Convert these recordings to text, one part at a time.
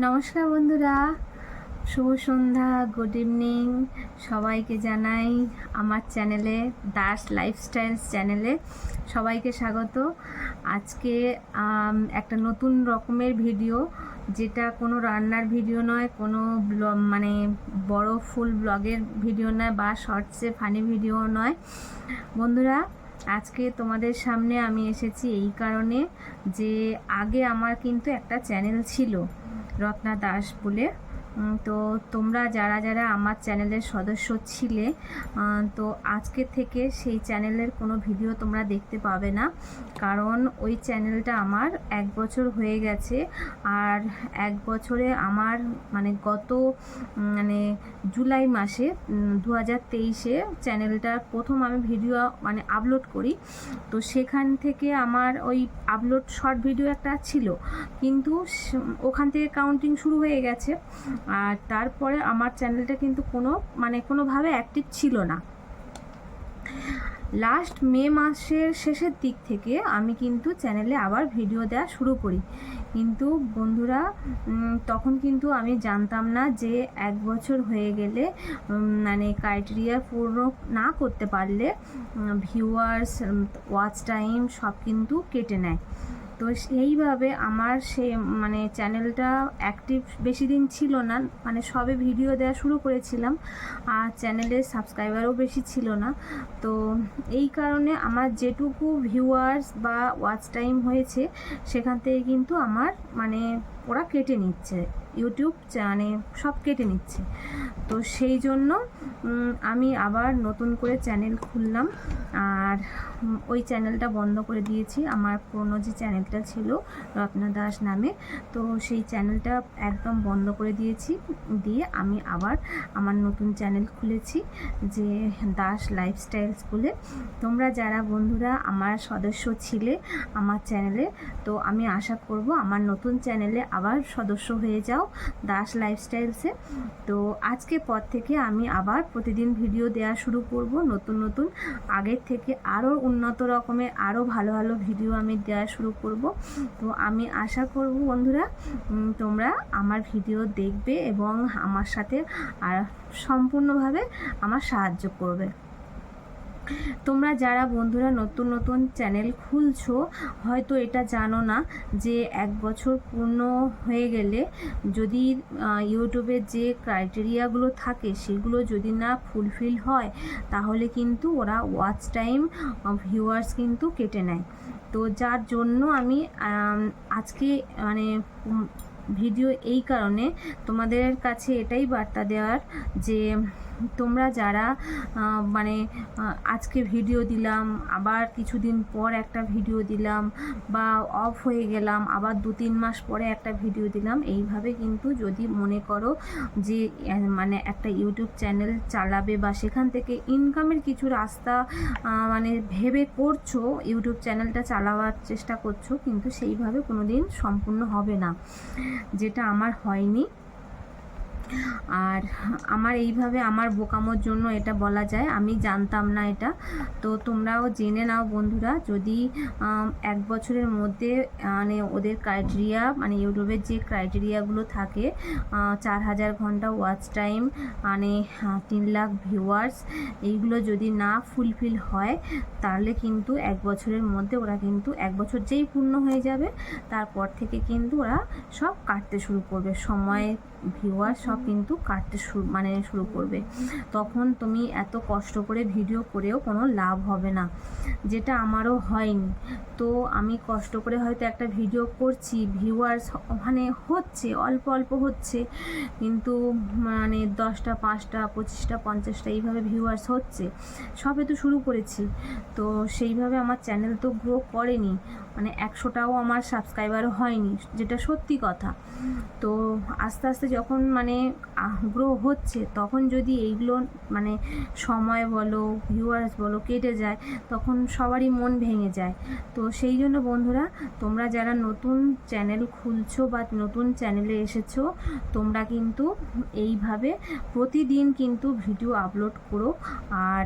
নমস্কার বন্ধুরা। শুভ সন্ধ্যা good evening সবাইকে জানাই আমার চ্যানেলে, দাস লাইফস্টাইল চ্যানেলে সবাইকে স্বাগত। আজকে একটা নতুন রকমের ভিডিও যেটা কোনো রান্নার ভিডিও নয়, কোনো মানে বড় ফুল ব্লগের ভিডিও নয় বা শর্টসে ফানি ভিডিও নয়। বন্ধুরা, আজকে তোমাদের সামনে আমি এসেছি এই কারণে যে আগে আমার কিন্তু একটা চ্যানেল ছিল। রত্না দাস বলে তো তোমরা যারা যারা আমার চ্যানেলের সদস্য ছিলে তো আজকে থেকে সেই চ্যানেলের কোনো ভিডিও তোমরা দেখতে পাবে না। কারণ ওই চ্যানেলটা আমার এক বছর হয়ে গেছে। আর এক বছরে আমার মানে গত মানে জুলাই মাসে দু হাজার তেইশে চ্যানেলটার প্রথম আমি ভিডিও মানে আপলোড করি। তো সেখান থেকে আমার ওই আপলোড শর্ট ভিডিও একটা ছিল। কিন্তু ওখান থেকে কাউন্টিং শুরু হয়ে গেছে। আর তারপরে আমার চ্যানেলটা কিন্তু কোনো মানে কোনোভাবে অ্যাক্টিভ ছিল না। লাস্ট মে মাসের শেষের দিক থেকে আমি কিন্তু চ্যানেলে আবার ভিডিও দেওয়া শুরু করি। কিন্তু বন্ধুরা তখন কিন্তু আমি জানতাম না যে এক বছর হয়ে গেলে মানে ক্রাইটেরিয়া পূর্ণ না করতে পারলে ভিউয়ার্স ওয়াচ টাইম সব কিন্তু কেটে নেয়। তো সেইভাবে আমার সে মানে চ্যানেলটা অ্যাক্টিভ বেশি দিন ছিল না মানে সবে ভিডিও দেওয়া শুরু করেছিলাম, আর চ্যানেলের সাবস্ক্রাইবারও বেশি ছিল না। তো এই কারণে আমার যেটুকু ভিউয়ার্স বা ওয়াচ টাইম হয়েছে, সেখান থেকে কিন্তু আমার মানে ওরা কেটে নিচ্ছে ইউটিউব মানে সব কেটে নিচ্ছে। তো সেই জন্য আমি আবার নতুন করে চ্যানেল খুললাম ওই চ্যানেলটা বন্ধ করে দিয়েছি। আমার পুরনো যে চ্যানেলটা ছিল, রত্না দাস নামে, তো সেই চ্যানেলটা একদম বন্ধ করে দিয়েছি। দিয়ে আমি আবার আমার নতুন চ্যানেল খুলেছি, যে দাস লাইফস্টাইলস বলে। তোমরা যারা বন্ধুরা আমার সদস্য ছিলে আমার চ্যানেলে, তো আমি আশা করব আমার নতুন চ্যানেলে আবার সদস্য হয়ে যাও দাস লাইফস্টাইলসে। তো আজকে পর থেকে আমি আবার প্রতিদিন ভিডিও দেওয়া শুরু করব নতুন নতুন। আগের থেকে আরও উন্নত রকমের আরও ভালো ভালো ভিডিও আমি দেওয়া শুরু করব। তো আমি আশা করব বন্ধুরা তোমরা আমার ভিডিও দেখবে এবং আমার সাথে আর সম্পূর্ণভাবে আমার সাহায্য করবে। তোমরা যারা বন্ধুরা নতুন নতুন চ্যানেল খুলছো হয়তো এটা জানো না যে এক বছর পূর্ণ হয়ে গেলে যদি আহ, ইউটিউবের যে ক্রাইটেরিয়াগুলো থাকে সেগুলো যদি না ফুলফিল হয় তাহলে কিন্তু ওরা ওয়াচ টাইম ভিউয়ার্স কিন্তু কেটে নেয়। তো যার জন্য আমি আজকে মানে ভিডিও এই কারণে তোমাদের কাছে এটাই বার্তা দেওয়ার যে তোমরা যারা মানে আজকে ভিডিও দিলাম, আবার কিছুদিন পর একটা ভিডিও দিলাম, বা অফ হয়ে গেলাম, আবার দু তিন মাস পরে একটা ভিডিও দিলাম, এইভাবে কিন্তু যদি মনে করো যে মানে একটা ইউটিউব চ্যানেল চালাবে বা সেখান থেকে ইনকামের কিছু রাস্তা মানে ভেবে করছ ইউটিউব চ্যানেলটা চালাবার চেষ্টা করছ, কিন্তু সেইভাবে কোনো দিন সম্পূর্ণ হবে না। যেটা আমার হয়নি। আর আমার এইভাবে আমার বোকামোর জন্য এটা বলা যায়, আমি জানতাম না এটা। তো তোমরাও জেনে নাও বন্ধুরা, যদি এক বছরের মধ্যে মানে ওদের ক্রাইটেরিয়া মানে ইউটিউবের যে ক্রাইটেরিয়াগুলো থাকে চার হাজার ঘণ্টা ওয়াচ টাইম মানে তিন লাখ ভিউয়ার্স এইগুলো যদি না ফুলফিল হয়, তাহলে কিন্তু এক বছরের মধ্যে ওরা কিন্তু, এক বছর যেই পূর্ণ হয়ে যাবে, তারপর থেকে কিন্তু ওরা সব কাটতে শুরু করবে। সময় ভিউয়ার সব কিন্তু কাটতে শুরু মানে শুরু করবে। তখন তুমি এত কষ্ট করে ভিডিও করেও কোনো লাভ হবে না, যেটা আমারও হয়নি। তো আমি কষ্ট করে হয়তো একটা ভিডিও করছি ভিউয়ার্স ওখানে হচ্ছে, অল্প অল্প হচ্ছে, কিন্তু মানে দশটা, পাঁচটা, পঁচিশটা, পঞ্চাশটা এইভাবে ভিউয়ার্স হচ্ছে। সবে তো শুরু করেছি, তো সেইভাবে আমার চ্যানেল তো গ্রো করেনি। মানে একশোটাও আমার সাবস্ক্রাইবারও হয়নি, যেটা সত্যি কথা। তো আস্তে আস্তে যখন মানে গ্রো হচ্ছে, তখন যদি এইগুলো মানে সময় বলো ভিউয়ার্স বলো, কেটে যায়, তখন সবারই মন ভেঙে যায়। তো সেই জন্য বন্ধুরা, তোমরা যারা নতুন চ্যানেল খুলছো বা নতুন চ্যানেলে এসেছ, তোমরা কিন্তু এইভাবে প্রতিদিন কিন্তু ভিডিও আপলোড করো আর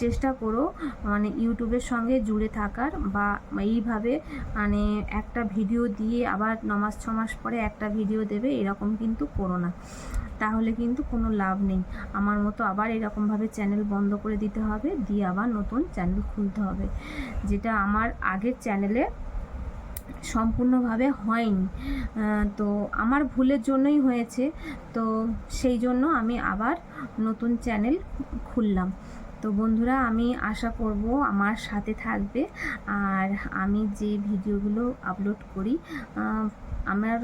চেষ্টা করো মানে ইউটিউবের সঙ্গে জুড়ে থাকার বা এইভাবে মানে একটা ভিডিও দিয়ে আবার নমাস ছ মাস পরে একটা ভিডিও দেবে, এরকম কিন্তু করো না। তাহলে কিন্তু কোনো লাভ নেই। আমার মতো আবার এরকমভাবে চ্যানেল বন্ধ করে দিতে হবে, দিয়ে আবার নতুন চ্যানেল খুলতে হবে। যেটা আমার আগের চ্যানেলে সম্পূর্ণভাবে হয়নি। তো আমার ভুলের জন্যই হয়েছে। তো সেই জন্য আমি আবার নতুন চ্যানেল খুললাম। তো বন্ধুরা, আমি আশা করব আমার সাথে থাকবে। আর আমি যে ভিডিওগুলো আপলোড করি আমার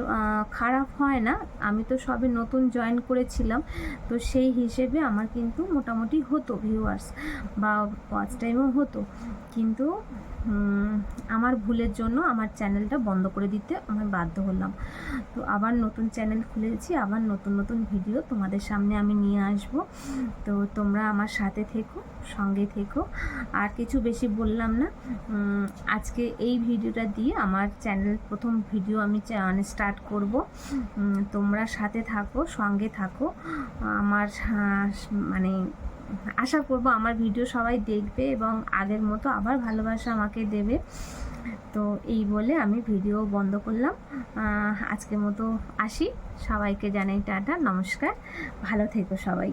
খারাপ হয় না। আমি তো সবে নতুন জয়েন করেছিলাম। তো সেই হিসেবে আমার কিন্তু মোটামুটি হতো ভিউয়ার্স বা ওয়াচ টাইমও হতো। কিন্তু আমার ভুলের জন্য আমার চ্যানেলটা বন্ধ করে দিতে আমি বাধ্য হলাম। তো আবার নতুন চ্যানেল খুলেছি, আবার নতুন নতুন ভিডিও তোমাদের সামনে আমি নিয়ে আসব। তো তোমরা আমার সাথে থেকো, সঙ্গে থেকো। আর কিছু বেশি বললাম না আজকে এই ভিডিওটা দিয়ে আমার চ্যানেল প্রথম ভিডিও আমি মানে স্টার্ট করব। তোমরা সাথে থাকো, সঙ্গে থাকো। আমার মানে আশা করব আমার ভিডিও সবাই দেখবে এবং আগের মতো আবার ভালোবাসা আমাকে দেবে। তো এই বলে আমি ভিডিও বন্ধ করলাম। আজকের মতো আসি। সবাইকে জানাই টাটা, নমস্কার। ভালো থেকো সবাই।